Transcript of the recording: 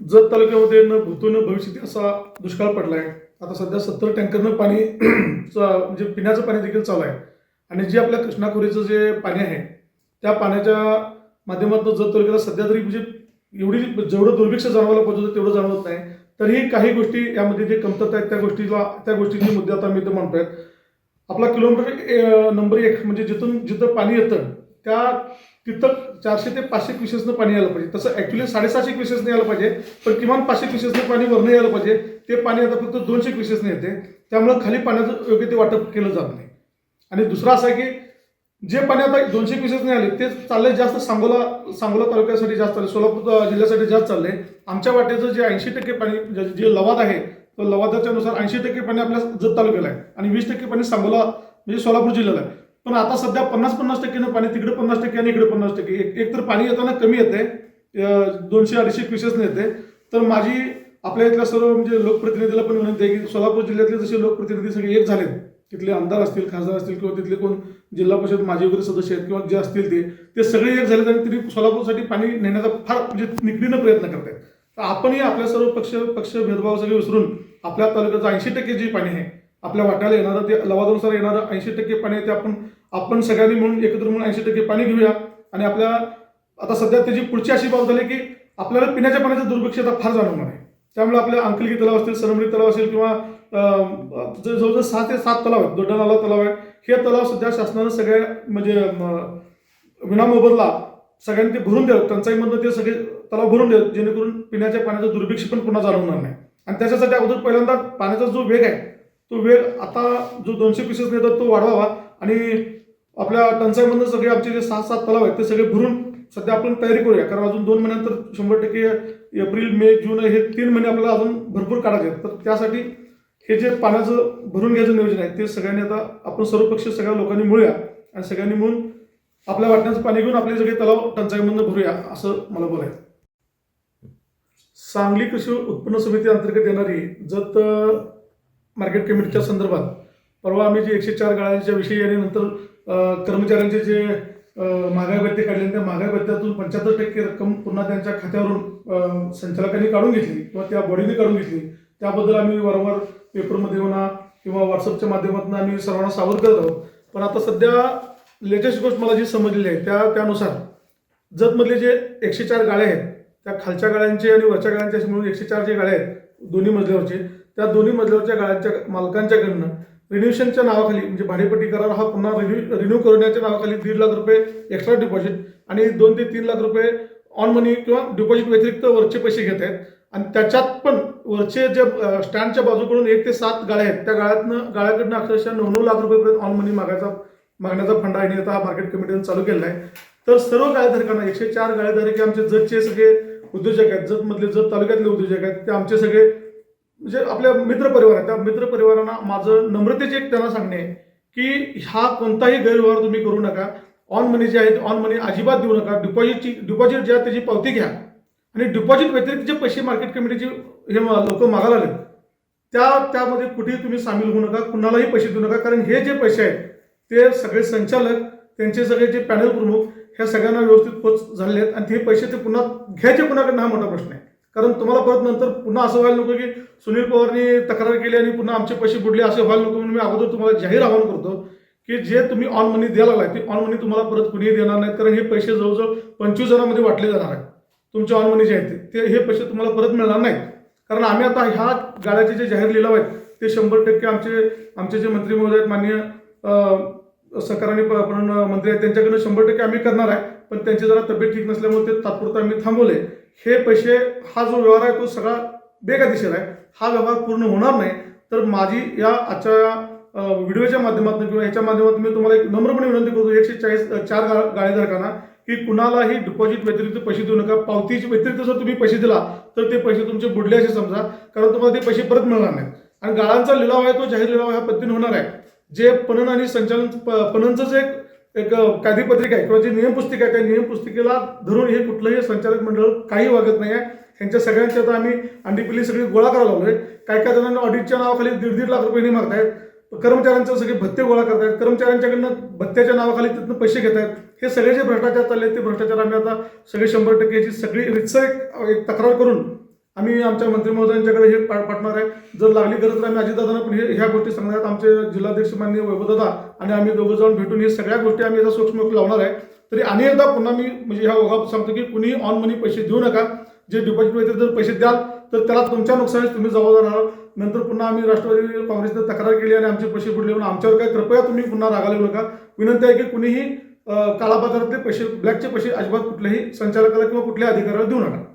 जत तालुक्यामध्ये न भूतून भविष्यात असा दुष्काळ पडला आहे आता सध्या सत्तर टँकरनं पाणी म्हणजे पिण्याचं पाणी देखील चालू आहे. आणि जे आपल्या कृष्णाखोरीचं जे पाणी आहे त्या पाण्याच्या माध्यमातून जत तालुक्याला सध्या तरी म्हणजे एवढी जेवढं दुर्भिक्ष जाणवायला पाहिजे होतं तेवढं जाणवत नाही. तरीही काही गोष्टी यामध्ये जे कमतरता आहेत त्या गोष्टीला त्या गोष्टीचे मुद्दे आता मी इथं म्हणतोय आपला किलोमीटर नंबर एक म्हणजे जिथून जिथं पाणी येतं त्या तिथं चारशे ते पाचशे क्युसेसनं पाणी यायला पाहिजे. तसं ॲक्च्युली साडेसहाशे क्युसेसनं यायला पाहिजे पण किमान पाचशे क्युसेसनं पाणी वरनं यायला पाहिजे. ते पाणी आता फक्त दोनशे क्युसेसनं येते. त्यामुळं खाली पाण्याचं योग्य ते वाटप केलं जात नाही. आणि दुसरं असं आहे की जे पाणी आता दोनशे क्युसेसने आले ते चाललंय जास्त सांगोला सांगोला तालुक्यासाठी जास्त चाललं सोलापूर जिल्ह्यासाठी जास्त चाललंय. आमच्या वाटेचं जे ऐंशी टक्के पाणी जे- जे लवाद आहे तो लवादाच्या नुसार ऐंशी टक्के पाणी आपल्या जत तालुक्याला आहे. आणि वीस टक्के पाणी सांगोला म्हणजे सोलापूर जिल्ह्याला आहे. पण आता सध्या पन्नास पन्नास टक्क्यानं पाणी तिकडे पन्नास टक्के आणि इकडे पन्नास टक्के. एक तर पाणी येताना कमी येते दोनशे अडीचशे क्युसेसने येते तर माझी आपल्या इथल्या सर्व म्हणजे लोकप्रतिनिधीला पण विनंती आहे की सोलापूर जिल्ह्यातले जसे लोकप्रतिनिधी सगळे एक झालेत तिथले आमदार असतील खासदार असतील किंवा तिथले कोण जिल्हा परिषद माजी वगैरे सदस्य आहेत किंवा जे असतील ते ते सगळे एक झालेत आणि तरी सोलापूरसाठी पाणी नेण्याचा फार म्हणजे निकडीनं प्रयत्न करत आहेत तर आपणही आपल्या सर्व पक्ष पक्ष भेदभाव सगळे विसरून आपल्या तालुक्याचं ऐंशी टक्के जे पाणी आहे आपल्या वाट्याला येणारं ते लवादानुसार येणारं ऐंशी टक्के पाणी आहे ते आपण आपण सगळ्यांनी म्हणून एकत्र म्हणून ऐंशी टक्के पाणी घेऊया. आणि आपल्या आता सध्या त्याची पुढची अशी बाब झाली की आपल्याला पिण्याच्या पाण्याचं दुर्भिक्ष आता फार जाणवणार आहे. त्यामुळे आपल्या अंकलगी तलाव असतील सरमणी तलाव असेल किंवा जवळजवळ सहा ते सात तलाव आहेत दोड्डा नाला तलाव आहे. हे तलाव सध्या शासनानं सगळ्या म्हणजे विनामोबदला सगळ्यांनी ते भरून द्यावं टंचाईमधनं ते सगळे तलाव भरून द्यावं जेणेकरून पिण्याच्या पाण्याचं दुर्भिक्ष पण पुन्हा जाणवणार नाही. आणि त्याच्यासाठी अगोदर पहिल्यांदा पाण्याचा जो वेग आहे तो वेग आता जो दोनशे पीसेस नेतात तो वाढवावा. आणि आपल्या टंचाईमधनं सगळे आमचे जे सात सात तलाव आहेत ते सगळे भरून सध्या आपण तयारी करूया. कारण अजून दोन महिन्यानंतर शंभर टक्के एप्रिल मे जून हे तीन महिने आपल्याला अजून भरपूर काढायचे आहेत. तर त्यासाठी हे जे पाण्याचं भरून घ्यायचं नियोजन आहे ते सगळ्यांनी आता आपण सर्वपक्षीय सगळ्या लोकांनी मिळूया. आणि सगळ्यांनी मिळून आपल्या वाटण्याचं पाणी घेऊन आपले सगळे तलाव टंचाईमधनं भरूया असं मला बोलायचं सांगली कृषी उत्पन्न समिती अंतर्गत येणारी जत मार्केट कमिटीच्या संदर्भात. परवा आम्ही जे एकशे चार गाळ्यांच्या विषयी आणि नंतर कर्मचाऱ्यांचे जे महागाई भत्ते काढले त्या महागाई भत्त्यातून पंच्याहत्तर टक्के रक्कम पुन्हा त्यांच्या खात्यावरून संचालकांनी काढून घेतली किंवा त्या बॉडीने काढून घेतली. त्याबद्दल आम्ही वारंवार पेपरमध्ये म्हणा किंवा व्हॉट्सअपच्या माध्यमातून आम्ही सर्वांना सावध करत आहोत. पण आता सध्या लेटेस्ट गोष्ट मला जी समजलेली आहे त्या त्यानुसार जतमधले जे एकशे चार गाळे आहेत त्या खालच्या गाळ्यांचे आणि वरच्या गाळ्यांचे असे मिळून एकशे चार जे गाळे आहेत दोन्ही मजल्यावरचे त्या दोन्ही मजल्यावरच्या गाळ्यांच्या मालकांच्याकडनं रिन्युशनच्या नावाखाली म्हणजे भाडेपट्टी करार हा पुन्हा रिन्यू रिन्यू करण्याच्या नावाखाली दीड लाख रुपये एक्स्ट्रा डिपॉझिट आणि दोन ते तीन लाख रुपये ऑन मनी किंवा डिपॉझिट व्यतिरिक्त वरचे पैसे घेत आहेत. आणि त्याच्यात पण वरचे जे स्टँडच्या बाजूकडून एक ते सात गाळ्या आहेत त्या गाळ्यातनं गाळ्याकडनं अक्षरशः नऊ नऊ लाख रुपयेपर्यंत ऑन मनी मागायचा मागण्याचा फंड आहे. आता मार्केट कमिटीने चालू केला आहे. तर सर्व गाळेधारकांना एकशे चार गाळेधारके आमचे जतचे सगळे उद्योजक आहेत जतमधले जत तालुक्यातले उद्योजक आहेत ते आमचे सगळे म्हणजे आपल्या मित्र परिवार त्या मित्र परिवारांना माझं नम्रतेचे एक त्यांना सांगणे की हा कोणताही गैरव्यवहार तुम्ही करू नका. ऑन मनी जे आहेत ऑन मनी अजिबात देऊ नका. डिपॉझिटची डिपॉझिट जे आहे त्याची पावती घ्या. आणि डिपॉझिट व्यतिरिक्त जे पैसे मार्केट कमिटीचे हे लोक मागायला आले त्या त्यामध्ये कुठेही तुम्ही सामील होऊ नका. कुणालाही पैसे देऊ नका. कारण हे जे पैसे आहेत ते सगळे संचालक त्यांचे सगळे जे पॅनल प्रमुख ह्या सगळ्यांना व्यवस्थित पोच झालेले आहेत. आणि ते पैसे ते पुन्हा घ्यायचे कुणाकडे हा मोठा प्रश्न आहे. कारण तुम्हाला परत नंतर पुन्हा असं व्हायला नको की सुनील पवारनी तक्रार केली आणि पुन्हा आमचे पैसे बुडले असे व्हायला नको म्हणून मी अगोदर तुम्हाला जाहीर आवाहन करतो की जे तुम्ही ऑन मनी द्यायला लागलाय ते ऑन मनी तुम्हाला परत कुणीही देणार नाहीत कारण हे पैसे जवळजवळ पंचवीस जणांमध्ये वाटले जाणार आहेत. तुमचे ऑन मनी जे आहेत ते- हे पैसे तुम्हाला परत मिळणार नाहीत. कारण आम्ही आता ह्या गाड्याचे जे जाहीर लिलाव आहेत ते शंभर टक्के आमचे आमचे जे मंत्री महोदय आहेत माननीय अं, प- मंत्री आहेत त्यांच्याकडनं शंभर टक्के आम्ही करणार आहे. पण त्यांची जरा तब्येत ठीक नसल्यामुळे ते तात्पुरतं आम्ही थांबवले हे पैसे हा जो व्यवहार आहे तो सगळा बेकायदेशीर आहे. हा व्यवहार पूर्ण होणार नाही. तर माझी या आजच्या व्हिडिओच्या माध्यमातून किंवा याच्या माध्यमातून मी तुम्हाला एक नम्रपणे विनंती करतो एकशे चाळीस चार गा गाळेधारकांना की कुणालाही डिपॉझिट व्यतिरिक्त पैसे देऊ नका. पावतीच्या व्यतिरिक्त जर तुम्ही पैसे दिला तर ते पैसे तुमचे बुडले असे समजा कारण तुम्हाला ते पैसे परत मिळणार नाहीत. आणि गाळांचा लिलाव आहे तो जाहीर लिलाव ह्या पद्धतीने होणार आहे. जे पणन आणि संचालन प- पणनचं जे एक एक आहे किंवा जे नियमपुस्तिका आहे त्या नियमपुस्तिकेला धरून हे कुठलंही संचालक मंडळ काही वागत नाही आहे ह्यांच्या सगळ्यांच्या आता आम्ही अंडीपिल्ली सगळी गोळा करायला आहे काय काय जणांना ऑडिटच्या नावाखाली दीड दीड लाख रुपये मागतायत. कर्मचाऱ्यांचे सगळे भत्ते गोळा करतायत. कर्मचाऱ्यांच्याकडनं भत्त्याच्या नावाखाली तिथनं पैसे घेत आहेत हे सगळे जे भ्रष्टाचार चालले आहेत, ते भ्रष्टाचार आम्ही आता सगळे शंभर टक्के याची सगळी रितसर एक तक्रार करून आम्ही आमच्या मंत्री महोदयांच्याकडे हे पा- पाठवणार आहे. जर लागली गरज तर आम्ही अजितदादांना पण हे ह्या गोष्टी सांगणार आहेत. आमचे जिल्हाध्यक्ष माननीय वैभवदादा आणि आम्ही दोघं जाऊन भेटून हे सगळ्या गोष्टी आम्ही याचा सूक्ष्म लावणार आहे. तरी आणि एकदा पुन्हा मी म्हणजे ह्या ओघात सांगतो की कुणी ऑन मनी पैसे देऊ नका. जे डिपॉझिट वगैरे जर पैसे द्याल तर त्याला तुमच्या नुकसानीस तुम्ही जबाबदार आहात. नंतर पुन्हा आम्ही राष्ट्रवादी काँग्रेसने तक्रार केली आणि आमचे पैसे बुडले म्हणून आमच्यावर काय कृपया तुम्ही पुन्हा रागाला येऊ नका. विनंती आहे की कुणीही अं, काळाबाजारातले पैसे ब्लॅकचे पैसे अजिबात कुठल्याही संचालकाला किंवा कुठल्याही अधिकाऱ्याला देऊ नका.